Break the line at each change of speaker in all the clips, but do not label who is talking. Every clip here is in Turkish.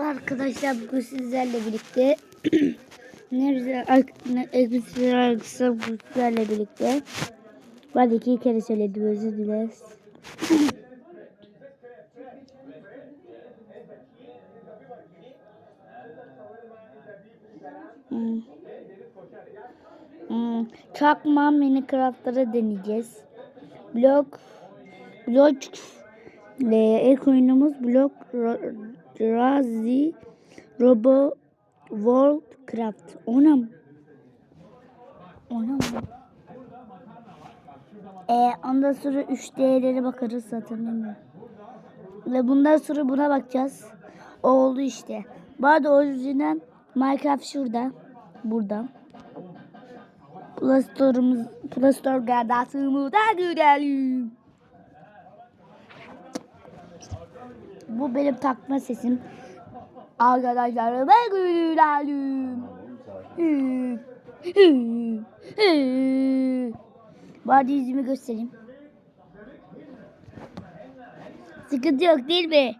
Arkadaşlar bugün sizlerle birlikte ne güzel ar- ne güzel arkadaşlar bugün sizlerle birlikte ben iki kere söyledim özür dileriz. Hmm. Hmm. Çakma Minecraft'ları deneyeceğiz. Blok blok ve ilk oyunumuz blok Ra- Razi Robo World Craft. Ona mı? Ona mı? Ee, ondan sonra 3D'lere bakarız zaten bilmiyorum. Ve bundan sonra buna bakacağız. O oldu işte. Bu arada orijinal Minecraft şurada. Burada. Play Store'umuz, Play Store gadasımı da görelim. Bu benim takma sesim. Arkadaşlar ben. Bu arada yüzümü göstereyim. Sıkıntı yok değil mi?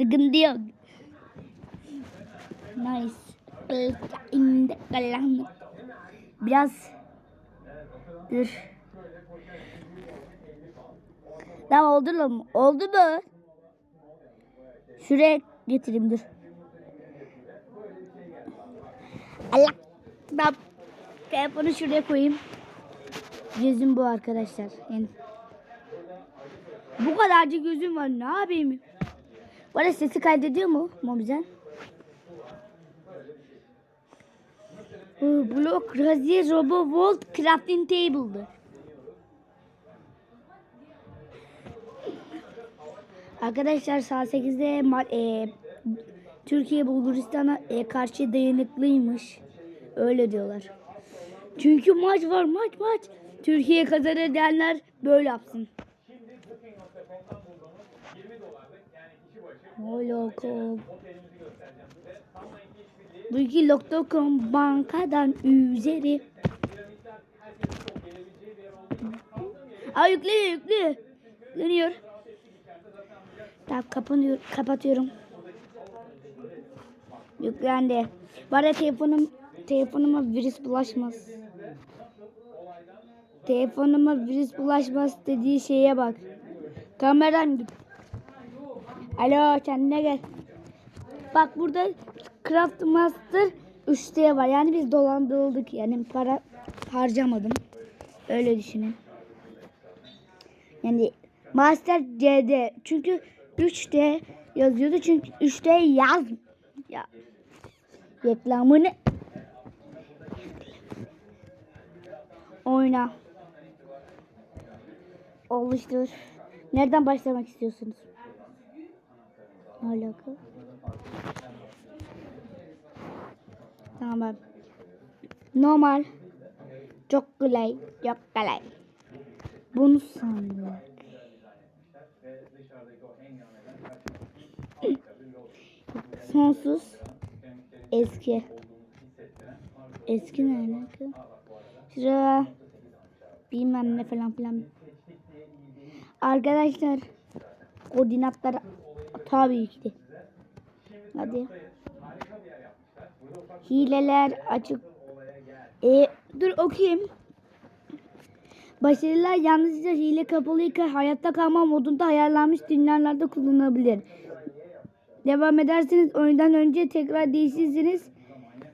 Sıkıntı yok. Nice. Biraz dur. Tamam oldu mu? Oldu mu? Şuraya getireyim. Allah. Ben telefonu şuraya koyayım. Gözüm bu arkadaşlar. Yani bu kadarcık gözüm var. Ne yapayım? Bu sesi kaydediyor mu Mobizen? Bu Blok Razi Robo World Crafting Table'dı. Arkadaşlar saat 8'de ma- e, Türkiye Bulgaristan'a e, karşı dayanıklıymış. Öyle diyorlar. Çünkü maç var maç maç. Türkiye kazanır diyenler böyle yapsın. Lokom. Bu iki Lokom bankadan üzeri. Aa yüklü yüklü. Dönüyor. Tamam kapanıyor, kapatıyorum. Yüklendi. Arada telefonum, telefonuma virüs bulaşmaz. Telefonuma virüs bulaşmaz dediği şeye bak. Kameram git. Alo kendine gel. Bak burada Craft Master 3D var. Yani biz dolandırıldık. Yani para harcamadım. Öyle düşünün. Yani Master CD. Çünkü 3D yazıyordu. Çünkü 3D yaz. Ya. Reklamını oyna. Oluştur. Nereden başlamak istiyorsunuz? Alaka? Tamam. Normal. Çok kolay. Çok kolay. Bunu sandım. Sonsuz. Eski. Eski ne alaka? Şuraya bilmem ne falan filan. Arkadaşlar koordinatlar tabii ki. Hadi. Hileler açık. E, dur okuyayım. Başarılar yalnızca hile kapalıyken hayatta kalma modunda ayarlanmış dünyalarda kullanılabilir. Devam ederseniz oyundan önce tekrar değişirsiniz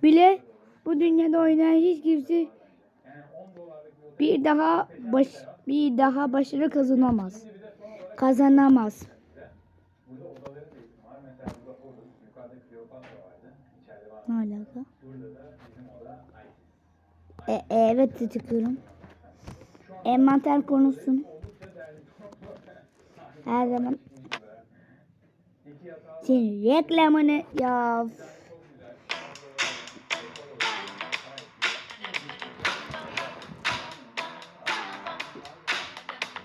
bile bu dünyada oynayan hiç kimse bir daha baş bir daha başarı kazanamaz. Kazanamaz. Ne alaka? E, e, evet tıklıyorum. Envanter konusun. Her zaman senin reklamını ya.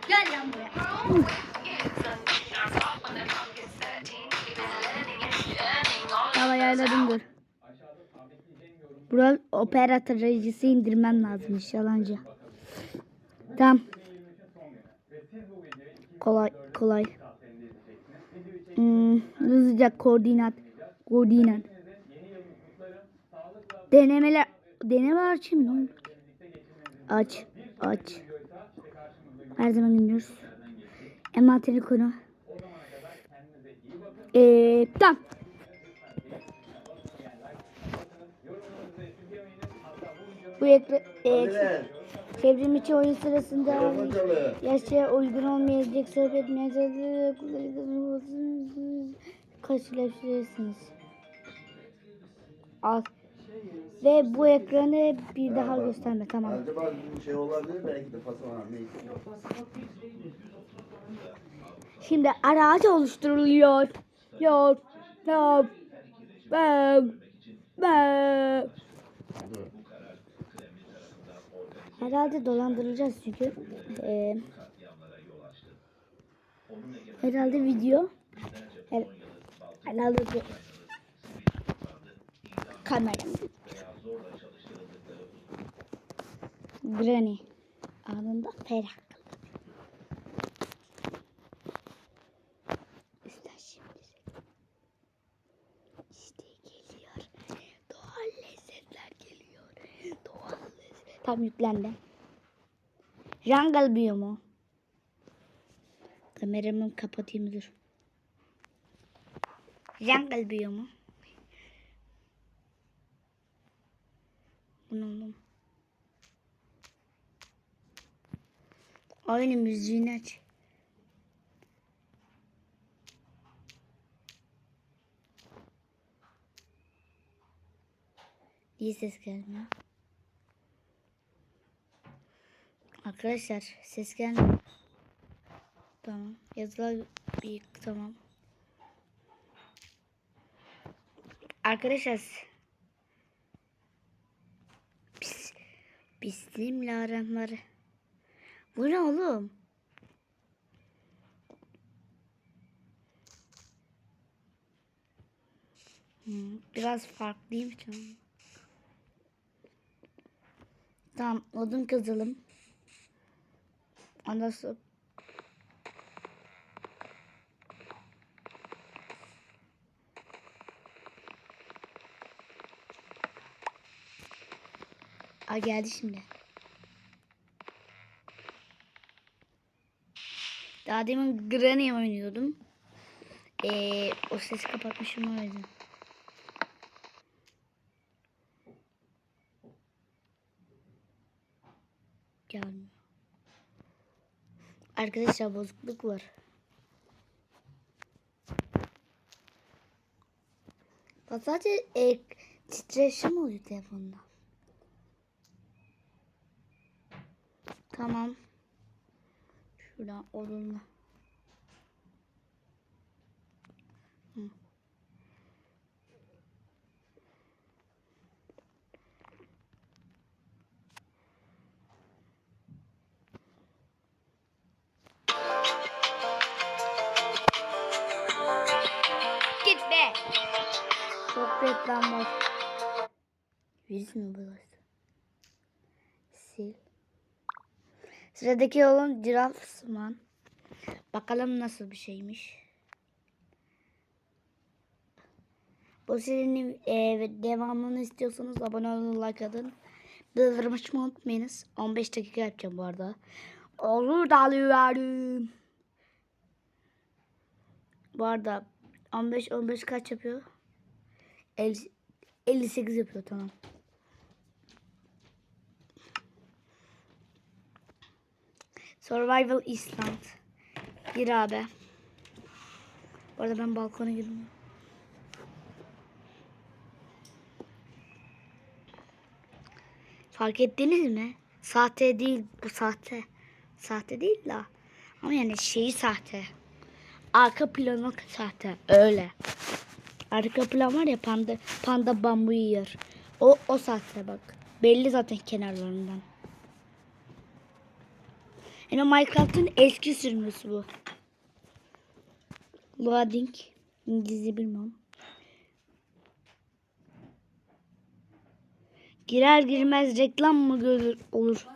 Gel lan buraya. Hava yayladım dur. Bural opera rejisi indirmem lazım yalancı. Tamam. Kolay kolay. Hmm, hızlıca koordinat. Koordinen. Denemeler. Denemeler açayım olur? Aç. Aç. Her zaman gidiyoruz. Envanteri konu. Eee tamam. Bu ekran e, çevrim içi oyun sırasında yaşa uygun olmayacak sohbet mecazı karşılaştırırsınız. Al. Ve bu ekranı bir daha gösterme tamam.
Acaba bir şey olabilir belki de neyse.
Şimdi araç oluşturuluyor. Yok. Yok. Bam. Bam. Herhalde dolandırılacağız çünkü. Ee, herhalde video. Her, herhalde bu. Kameram. Granny. Anında ferah. Tam yüklendi. Jungle biyomu. Kameramı kapatayım dur. Jungle biyomu. Bunu alalım. Aynı müziğini aç. Niye ses gelmiyor? Arkadaşlar ses gelmiyor. Tamam. Yazılar bir tamam. Arkadaşlar Bis Bismillahirrahmanirrahim. Bu ne oğlum? Hmm, biraz farklıymış ama. Tamam odun kazalım. Sonra Aa geldi şimdi. Daha demin Granny oynuyordum. Ee, o sesi kapatmışım o yüzden. Gelmiyor. Arkadaşlar bozukluk var. Bak sadece e, titreşim oluyor telefonda. Tamam. Şuradan odunla. Var. Virüs mü bulaştı? Sil. Sıradaki olan Girafsman. Bakalım nasıl bir şeymiş. Bu serinin e, devamını istiyorsanız abone olun, like atın. Bildirim açmayı unutmayınız. 15 dakika yapacağım bu arada. Olur da alıyorum. Bu arada 15 15 kaç yapıyor? 50, 58 yapıyor tamam. Survival Island. Gir abi. Bu arada ben balkona girdim. Fark ettiniz mi? Sahte değil bu sahte. Sahte değil la. Ama yani şeyi sahte. Arka planı sahte. Öyle. Arka plan var ya panda, panda bambu yiyor. O, o sahte bak. Belli zaten kenarlarından. Yani Minecraft'ın eski sürümüsü bu. Loading. İngilizce bilmem. Girer girmez reklam mı görür olur?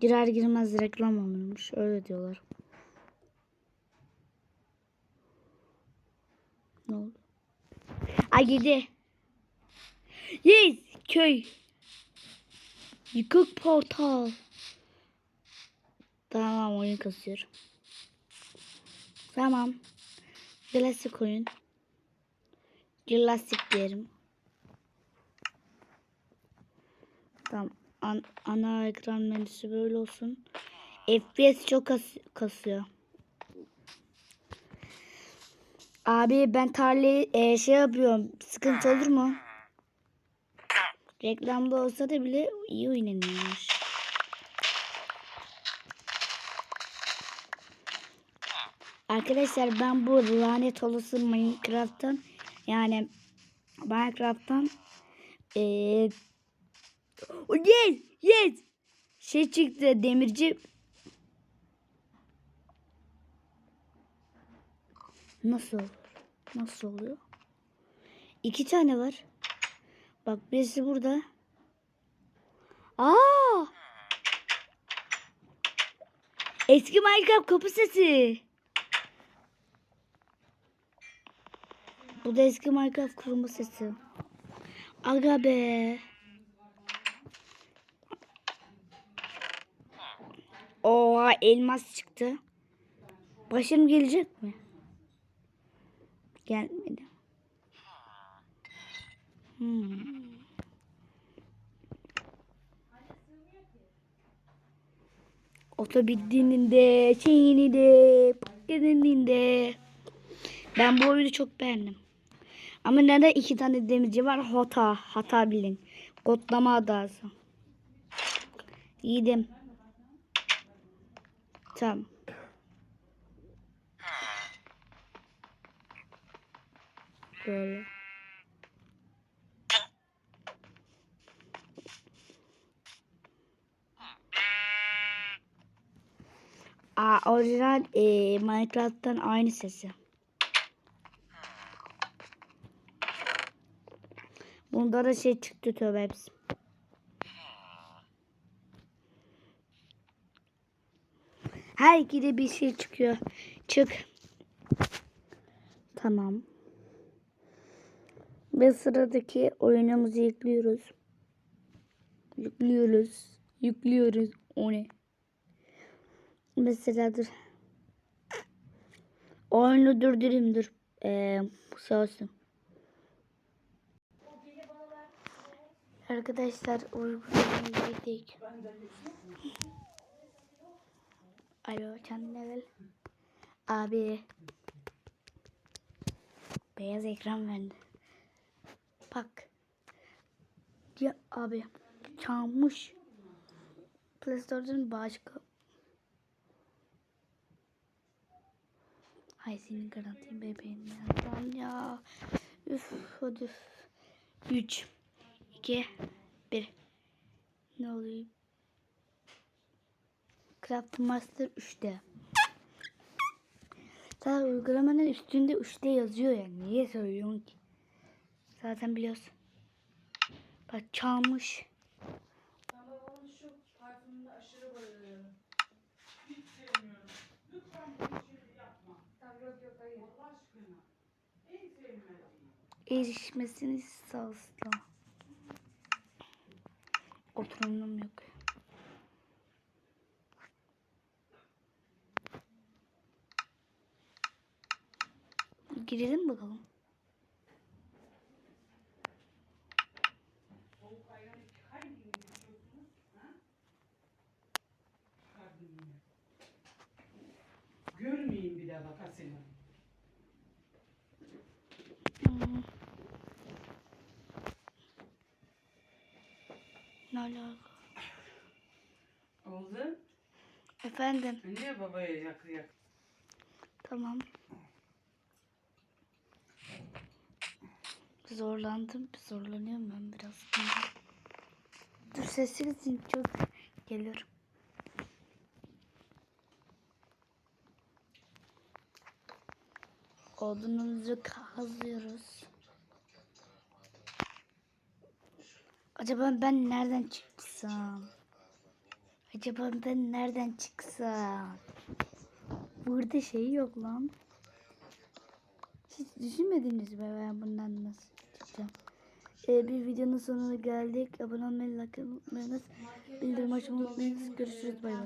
Girer girmez reklam olurmuş. Öyle diyorlar. Ne oldu? Ay gidi. Yes köy. Yıkık portal. Tamam oyun kasıyorum. Tamam. Klasik oyun. Klasik diyelim. Tamam. An- ana ekran menüsü böyle olsun. FPS çok kas- kasıyor. Abi ben tarlayı e, şey yapıyorum. Sıkıntı olur mu? Reklamda olsa da bile iyi oynanıyor. Arkadaşlar ben bu lanet olası Minecraft'tan yani Minecraft'tan eee yes yes şey çıktı demirci nasıl? Nasıl oluyor? İki tane var. Bak birisi burada. Aa! Eski Minecraft kapı sesi. Bu da eski Minecraft kurulma sesi. Aga be. Oha elmas çıktı. Başım gelecek mi? Gelmedi. Hmm. Otobüsünün de, şeyini de, paketinin de. Ben bu oyunu çok beğendim. Ama neden iki tane demirci var? Hata, hata bilin. Kodlama adası. Yedim. Tamam. Böyle. Aa, orijinal e, Minecraft'tan aynı sesi. Bunda da şey çıktı tövbe hepsi. Her ikide bir şey çıkıyor. Çık. Tamam. Ve sıradaki oyunumuzu yüklüyoruz. Yüklüyoruz. Yüklüyoruz. O ne? Mesela dur. Oyunu durdurayım dur. Ee, sağ olsun. Arkadaşlar uygulamaya girdik. Alo gel. Abi. Beyaz ekran verdi. Bak. Ya abi çalmış. Play Store'dan başka. Ay senin garantin bebeğin ya. Lan ya. Üf hadi. 3 2 1 Ne oluyor? Craft Master 3'te. Zaten uygulamanın üstünde 3'te yazıyor ya. Niye söylüyorsun ki? Zaten biliyorsun. Bak çalmış.
Ben babamın şu parfümünü aşırı bayılıyorum. Hiç sevmiyorum. Lütfen bu işi yapma. Tamam yok yok hayır. Allah aşkına. En sevmediğim.
Erişmesini sağlıkla. Oturumum yok. Girelim bakalım.
Görmeyeyim bir daha bak Asena.
Hmm. Ne alaka?
Oldu.
Efendim.
Niye babaya yak yak?
Tamam. Zorlandım. Zorlanıyorum ben biraz. Dur sessiz çok geliyorum. Odunumuzu kazıyoruz. Acaba ben nereden çıksam? Acaba ben nereden çıksam? Burada şey yok lan. Hiç düşünmediniz mi ben bundan nasıl çıkacağım? Ee, bir videonun sonuna geldik. Abone olmayı, like atmayı. Bildirim açmayı unutmayınız. Görüşürüz. Bay bay.